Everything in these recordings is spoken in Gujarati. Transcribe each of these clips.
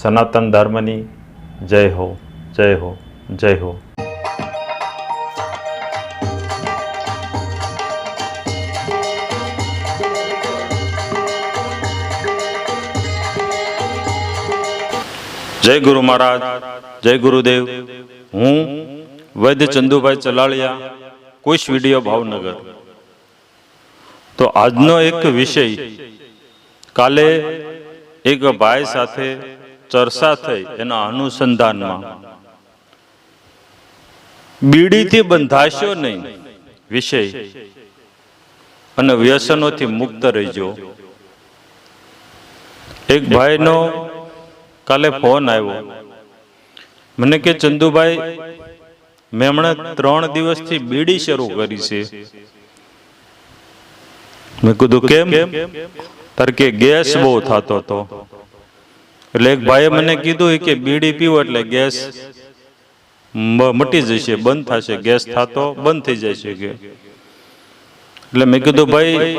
સનાતન ધર્મની જય હો જય હો જય હો. જય ગુરુ મહારાજ, જય ગુરુદેવ. હું વૈદ્ય ચંદુભાઈ ચલાળિયા, કુશ વીડિયો ભાવનગર. તો આજનો એક વિષય કાલે એક ભાઈ સાથે ચર્ચા થઈ એના અનુસંધાનમાં. બીડીથી બંધાશો નહીં વિષય. અને વ્યસનોથી મુક્ત રહેજો. એક ભાઈનો કાલે ફોન આવ્યો. મને કે, ચંદુભાઈ મેં હમણાં ત્રણ દિવસથી બીડી શરૂ કરી છે. મેં કીધું, કેમ? તાર કે ગેસ બહુ થતો હતો. એટલે એક ભાઈએ મને કીધું કે બીડી પીવો એટલે ગેસ મટી જશે, બંધ થશે, ગેસ થતો બંધ થઈ જશે કે. એટલે મેં કીધું, ભાઈ,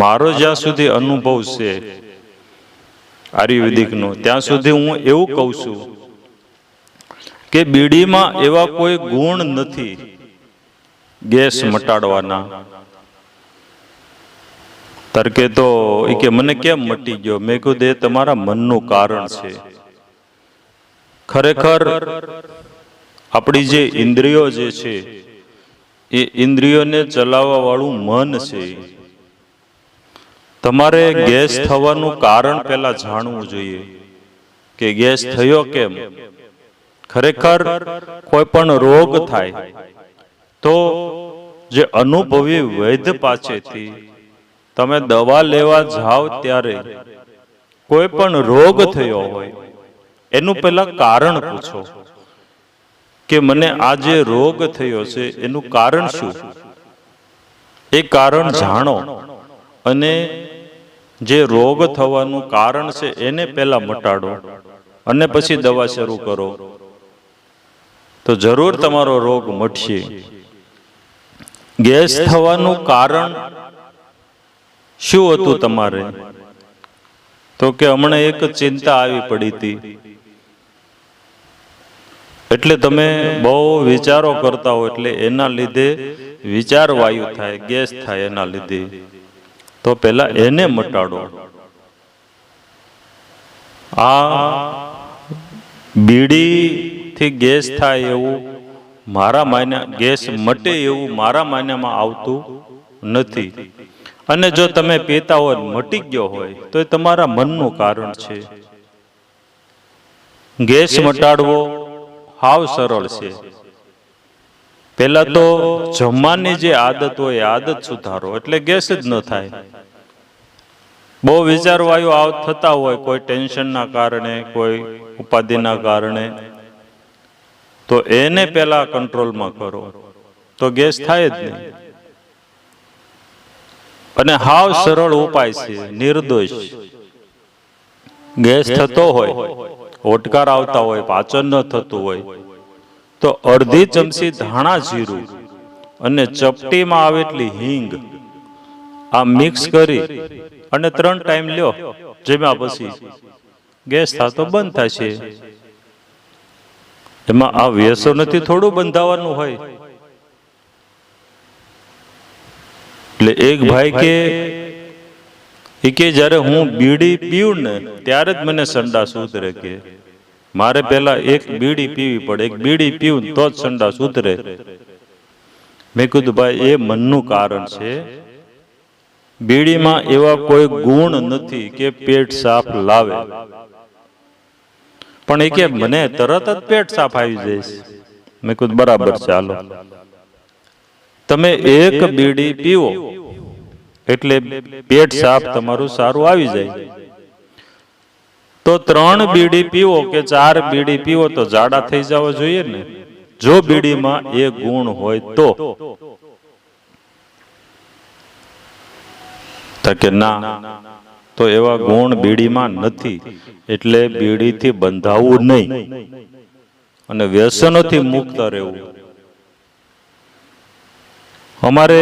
મારો જ્યાં સુધી અનુભવ છે આયુર્વેદિકનો, ત્યાં સુધી હું એવું કહું છું કે બીડીમાં એવા કોઈ ગુણ નથી ગેસ મટાડવાના. તરકે તો એ કે મને કેમ મટી ગયો? મેં કીધું, એ તમારા મનનું કારણ છે. ખરેખર આપણી જે ઇન્દ્રિયો જે છે, એ ઇન્દ્રિયોને ચલાવવા વાળું મન છે. તમારે ગેસ થવાનું કારણ પહેલા જાણવું જોઈએ કે ગેસ થયો કેમ? ખરેખર કોઈ પણ રોગ થાય તો જે અનુભવી વૈદ્ય પાસેથી તમે દવા લેવા જાઓ ત્યારે કોઈ પણ રોગ થયો હોય, એનું પહેલા કારણ પૂછો કે મને આ જે રોગ થયો છે, એનું કારણ શું? એ કારણ જાણો અને જે રોગ થવાનું કારણ છે, એને પહેલા મટાડો અને પછી દવા શરૂ કરો. તો જરૂર તમારો રોગ મટશે. ગેસ થવાનું કારણ શું હતું તમારે? તો કે હમણાં એક ચિંતા આવી પડી હતી. એટલે તમે બહુ વિચારો કરતા હો, એટલે એના લીધે વિચાર વાયુ થાય, ગેસ થાય એના લીધે. તો પેલા એને મટાડો. આ બીડીથી ગેસ થાય એવું મારા માન્યા ગેસ મટે એવું મારા માન્યામાં આવતું નથી. અને જો તમે પીતા હોય મટી ગયો હોય તો એ તમારા મનનું કારણ છે. ગેસ મટાડવો હાવ સરળ છે. પહેલા તો જમવાની જે આદત હોય આદત સુધારો એટલે ગેસ જ ન થાય. બહુ વિચાર વાયુ આવ થતા હોય કોઈ ટેન્શનના કારણે કોઈ ઉપાધિના કારણે તો એને પહેલા કંટ્રોલમાં કરો. તો ગેસ થાય જ નહીં. અને હાવ સરળ ઉપાય છે, નિર્દોષ. ગેસ થતો હોય ઓટકાર આવતા હોય, પાચન ન થતું હોય, તો અડધી ચમચી ધાણા જીરું અને ચપટીમાં આવે એટલી હિંગ આ મિક્સ કરી અને ત્રણ ટાઈમ લ્યો, જેમાં પછી ગેસ થતો બંધ થશે એમાં આ વ્યસનથી થોડું બંધાવાનું હોય. એટલે એક ભાઈ કે એ કે જ્યારે હું બીડી પીવું ને ત્યારે જ મને સંડાસ ઉતરે કે. મારે પહેલા એક બીડી પીવી પડે એક બીડી પીવું તો જ સંડાસ ઉતરે. મેં કીધું ભાઈ એ મનનું કારણ છે. બીડીમાં એવા કોઈ ગુણ નથી કે પેટ સાફ લાવે. પણ એ કે મને તરત જ પેટ સાફ આવી જઈશ. મેં કીધું બરાબર ચાલો. તમે એક બીડી પીવો. એટલે પેટ સાફ તમારું સારું આવી જાય. તો ત્રણ બીડી પીવો કે ચાર બીડી પીવો તો જાડા થઈ જવા જોઈએ ને. જો બીડીમાં એ ગુણ હોય તો. કે ના. તો એવા ગુણ બીડીમાં નથી. એટલે બીડીથી બંધાવવું નહીં. અને વ્યસનોથી મુક્ત રહેવું. અમારે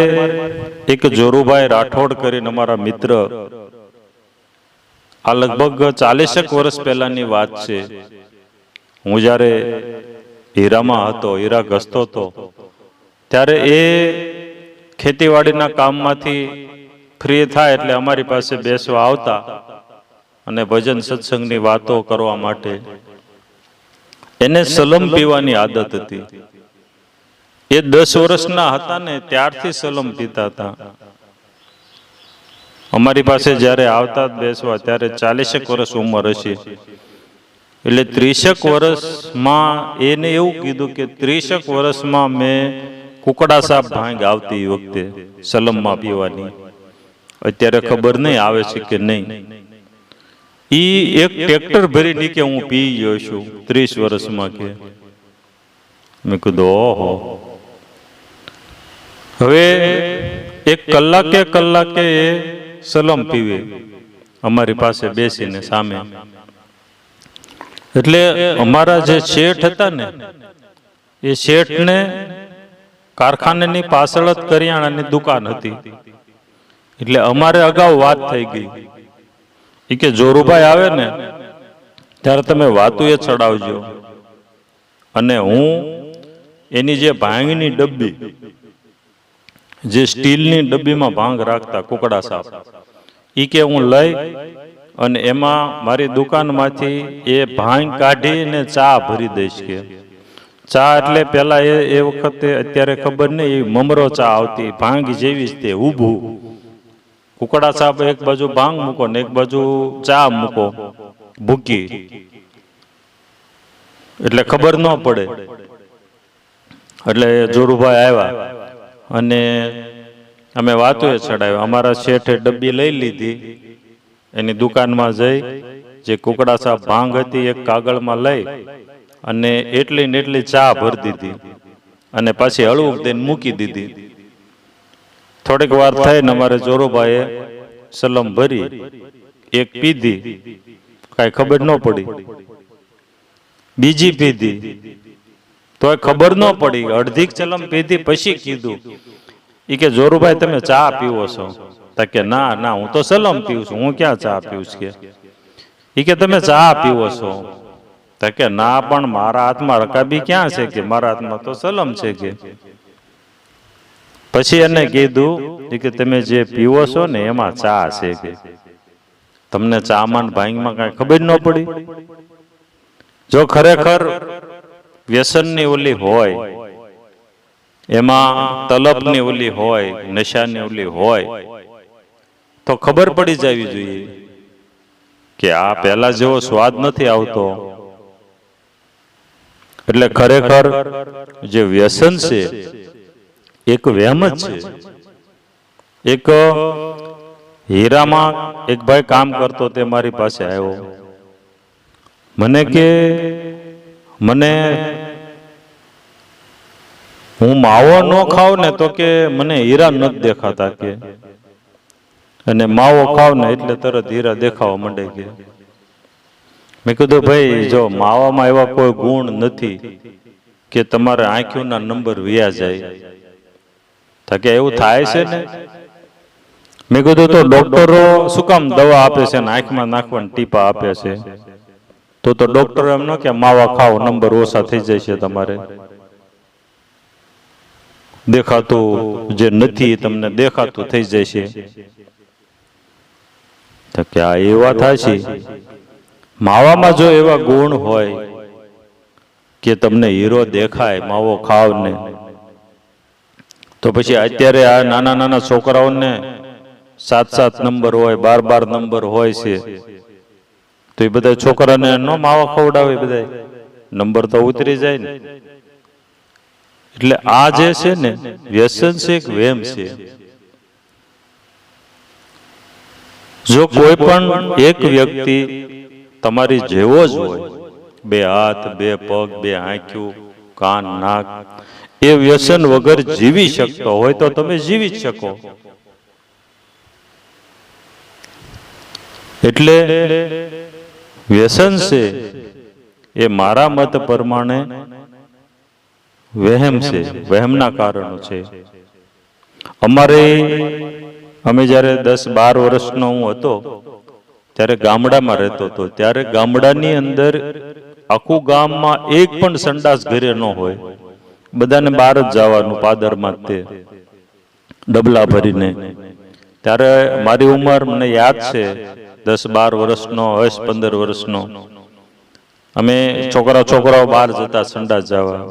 એક જોરુભાઈ રાઠોડ કરીને અમારા મિત્ર, આ લગભગ ચાલીસેક વર્ષ પહેલાની વાત છે. હું જ્યારે હીરામાં હતો, હીરા ઘસતો હતો, ત્યારે એ ખેતીવાડીના કામમાંથી ફ્રી થાય એટલે અમારી પાસે બેસવા આવતા અને ભજન સત્સંગની વાતો કરવા માટે. એને સલમ પીવાની આદત હતી. એ દસ વર્ષના હતા ને ત્યારથી સલમ પીતા હતા. અમારી પાસે જ્યારે આવતા બેસવા ત્યારે ચાલીસેક વર્ષ ઉંમર હશે. એટલે ત્રીસેક વર્ષમાં એને એવું કીધું કે ત્રીસેક વર્ષમાં મેં કુકડા સાપ ભાંગ આવતી વખતે સલમમાં પીવાની. અત્યારે ખબર નહીં આવે છે કે નહીં. ઈ એક ટ્રેક્ટર ભરી નીકળે હું પી ગયો છું ત્રીસ વર્ષમાં કે. મેં કીધું, ઓહો. હવે એક કલાકે કલાકે એ સલમ પીવે. અમારી પાસે બેસીને સામે. એટલે અમારા જે શેઠ હતા ને, એ શેઠને કારખાનાની પાછળ જ કરિયાણાની દુકાન હતી. એટલે અમારે અગાઉ વાત થઈ ગઈ. એ કે જોરુભાઈ આવે ને, ત્યારે તમે વાતું એ ચડાવજો. અને હું એની જે ભાંગની ડબ્બી જે સ્ટીલની ડબ્બીમાં ભાંગ રાખતા કુકડા સાપ ઈ કે હું લઈ અને એમાં મારી દુકાનમાંથી એ ભાંગ કાઢીને ચા ભરી દઈશ કે. ચા એટલે પેલા એ એ વખતે અત્યારે ખબર નહીં, એ મમરો ચા આવતી, ભાંગ જેવી જ તે, ઊભું. કુકડા સાપ એક બાજુ ભાંગ મૂકો ને એક બાજુ ચા મૂકો, ભૂકી. એટલે ખબર ન પડે. એટલે જોરુભાઈ આવ્યા. અને અમે વાતોએ ચડાવ્યો. અમારા શેઠે ડબ્બી લઈ લીધી. એની દુકાનમાં જઈ, જે કુકડા સાપ ભાંગ હતી એક કાગળમાં લઈ અને એટલી ને એટલી ચા ભરી દીધી અને પાછી હળવું દઈને મૂકી દીધી. થોડીક વાર થઈને અમારે જોરોભાઈએ સલમ ભરી, એક પીધી. કાંઈ ખબર ન પડી. બીજી પીધી. તોય ખબર ન પડી. અડધી ચલમ પીધી પછી કીધું. ઈ કે, જોરુભાઈ, તમે ચા પીવો છો. તા કે, ના ના, હું તો સલમ પીવું છું. હું ક્યાં ચા પીવું છું? કે, ઈ કે, તમે ચા પીવો છો. તા કે, ના, પણ મારા હાથમાં રકાબી ક્યાં છે? કે, મારા હાથમાં તો સલમ છે. કે, પછી એને કીધું કે, તમે જે પીવો છો ને, એમાં ચા છે. કે, તમને ચામાં ભાંગમાં કાંઈ ખબર ન પડી? જો ખરેખર વ્યસનની ઓલી હોય, એમાં તલબની ઓલી હોય, નશાની ઓલી હોય, તો ખબર પડી જવી જોઈએ કે આ પહેલા જેવો સ્વાદ નથી આવતો. એટલે ખરેખર જે વ્યસન છે, એક વહેમ જ છે. એક હીરામાં એક ભાઈ કામ કરતો તે મારી પાસે આવ્યો. મને કે મને હું માવો ન ખાવ ને તો કે મને હીરા નથી દેખાતા કે. અને માવો ખાવ ને એટલે તરત હીરા દેખાવા માંડે કે. મેં કીધું, ભાઈ, જો માવામાં એવા કોઈ ગુણ નથી કે તમારે આંખોના નંબર વ્યા જાય. કે, એવું થાય છે ને? મેં કીધું, તો ડોક્ટરો શું કામ દવા આપે છે ને આંખમાં નાખવાની ટીપા આપે છે? તો તો ડોક્ટર એમ ન કે માવા ખાઓ નંબર ઓછા થઈ જાય છે તમારે. દેખાતું જે નથી તમને દેખાતું થઈ છે. તો કે આ એવા થાય છે માવામાં જો એવા ગુણ હોય કે તમને હીરો દેખાય, માવો ખાવ ને, તો પછી અત્યારે આ નાના નાના છોકરાઓને સાત સાત નંબર હોય, બાર બાર નંબર હોય છે. તો એ બધા છોકરાને ન માવા ખવડાવે બધા નંબર તો ઉતરી જાય ને. એટલે આ જે છે ને, વ્યસન છે એક વેમ છે. જો કોઈ પણ એક વ્યક્તિ તમારી જેવો જ હોય, બે હાથ, બે પગ, બે આંખ્યું કાન, નાક, એ વ્યસન વગર જીવી શકતો હોય તો તમે જીવી જ શકો. એટલે વ્યસન છે એ મારા મત પ્રમાણે વહેમ છે વહેમના કારણો છે. અમારે, અમે જ્યારે દસ બાર વર્ષનો હું હતો, ત્યારે ગામડામાં રહેતો હતો. ત્યારે ગામડાની અંદર આખું ગામમાં એક પણ સંડાસ ઘરે ન હોય. બધાને બહાર જ જવાનું, પાદરમાં તે. ડબલા ભરીને. ત્યારે મારી ઉંમર મને યાદ છે દસ બાર વર્ષનો હશ પંદર વર્ષનો. અમે છોકરા છોકરાઓ બહાર જતા સંડાસ જવા.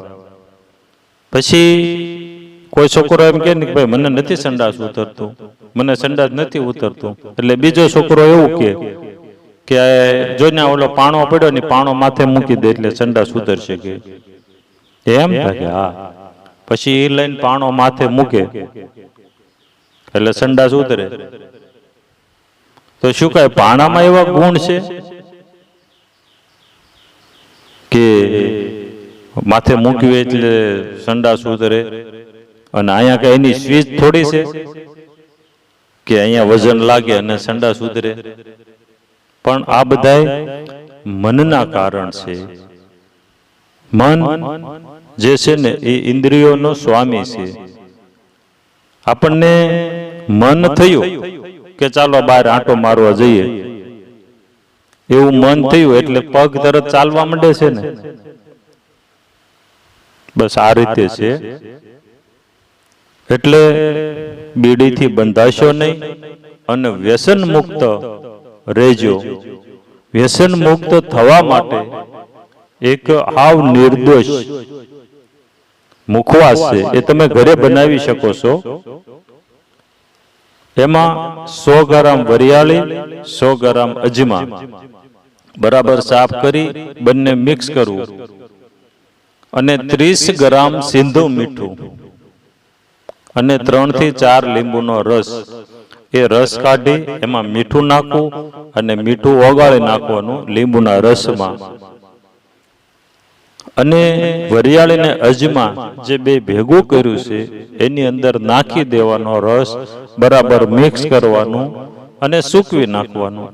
પછી કોઈ છોકરો એમ કે ને ભાઈ, મને નથી સંડાસ ઉતરતું. મને સંડાસ નથી ઉતરતું. એટલે બીજો છોકરો એવું કે કે, જોઈને ઓલો પાણો પડ્યો ને પાણો માથે મૂકી દે એટલે સંડાસ ઉતરશે કે. એમ થાય હા. પછી એ લઈને પાણો માથે મૂકે. એટલે સંડાસ ઉતરે. તો શું કહે, પાણામાં એવા ગુણ છે? કે માથે મૂક્યું એટલે સંડાસ ઉતરે અને અહીંયા કઈ એની સ્વીચ થોડી છે? કે અહીંયા વજન લાગે અને સંડાસ ઉતરે. પણ આ બધા મનના કારણ છે. મન જે છે ને એ ઇન્દ્રિયોનો સ્વામી છે. આપણને મન થયું કે ચાલો બહાર આંટો મારવા જઈએ. એવું મન થયું એટલે પગ તરત ચાલવા માંડે છે ને. બસ આ રીતે છે. એટલે બીડીથી બંધાશો નહીં અને વ્યસન મુક્ત રહેજો. વ્યસન મુક્ત થવા માટે એક હાવ નિર્દોષ મુખવાસ છે. એ તમે ઘરે બનાવી શકો છો. એમાં સો ગ્રામ વરિયાળી, સો ગ્રામ અજમા. બરાબર સાફ કરી બંને મિક્સ કરવું અને ત્રીસ ગ્રામ સિંધુ મીઠું. અને ત્રણથી ચાર લીંબુનો રસ. એ રસ કાઢી એમાં મીઠું નાખવું અને મીઠું ઓગાળી નાખવાનું લીંબુના રસમાં. અને વરિયાળી ને અજમા જે બે ભેગું કર્યું છે, એની અંદર નાખી દેવાનો રસ બરાબર મિક્સ કરવાનું અને સૂકવી નાખવાનું.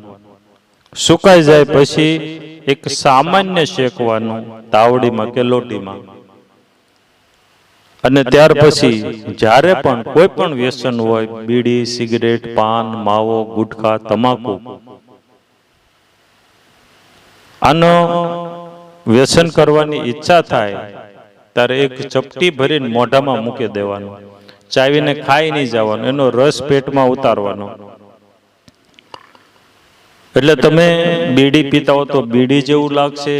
સુકાઈ જાય પછી એક સામાન્ય શેકવાનું તાવડીમાં કે લોટીમાં. અને ત્યાર પછી જ્યારે પણ કોઈ પણ વ્યસન હોય, બીડી, સિગરેટ, પાન, માવો, ગુટખા, તમાકુ. આનો વ્યસન કરવાની ઈચ્છા થાય, ત્યારે એક ચપટી ભરીને મોઢામાં મૂકી દેવાનું. ચાવીને ખાઈ નહીં જવાનું, એનો રસ પેટમાં ઉતારવાનો. એટલે તમે બીડી પીતા હો તો બીડી જેવું લાગશે,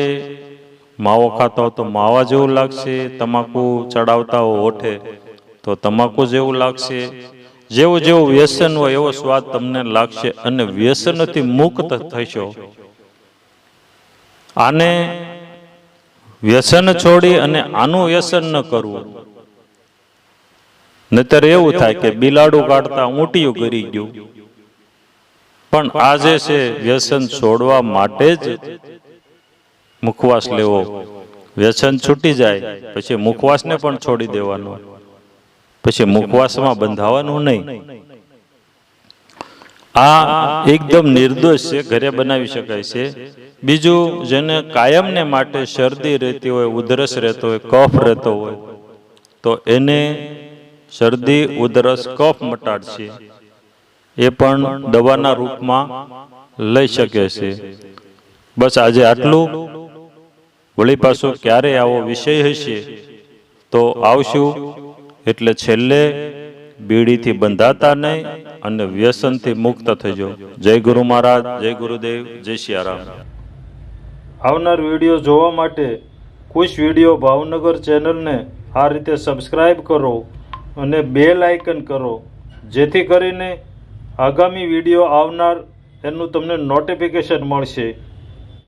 માવો ખાતા હો તો માવા જેવું લાગશે, તમાકુ ચડાવતા હો હોઠે તો તમાકુ જેવું લાગશે. જેવું જેવું વ્યસન હોય એવો સ્વાદ તમને લાગશે અને વ્યસનથી મુક્ત થશો. આને વ્યસન છોડી અને આનું વ્યસન ન કરવું. નહીતર એવું થાય કે બિલાડું કાઢતા ઊંટિયું કરી ગયું. પણ આજે છે વ્યસન છોડવા માટે જ મુખવાસ લેવો. વ્યસન છૂટી જાય, પછી મુખવાસને પણ છોડી દેવાનો. પછી મુખવાસમાં બંધાવાનું નહીં. આ એકદમ નિર્દોષ છે, ઘરે બનાવી શકાય છે. બીજું, જેને કાયમને માટે શરદી રહેતી હોય, ઉધરસ રહેતો હોય, કફ રહેતો હોય, તો એને શરદી, ઉધરસ, કફ મટાડશે એ પણ દવાના રૂપમાં લઈ શકે છે. બસ આજે આટલું. વળી પાછો ક્યારે આવો વિષય હશે, તો આવશું. એટલે છેલ્લે બીડીથી બંધાતા નહીં. અને વ્યસનથી મુક્ત થજો. જય ગુરુ મહારાજ, જય ગુરુદેવ, જય સિયારામ. આવનાર વીડિયો જોવા માટે કુશ વીડિયો ભાવનગર ચેનલને આ રીતે સબસ્ક્રાઈબ કરો અને બેલ આઇકન કરો. જેથી કરીને આગામી વીડિયો આવનાર એનું તમને નોટિફિકેશન મળશે.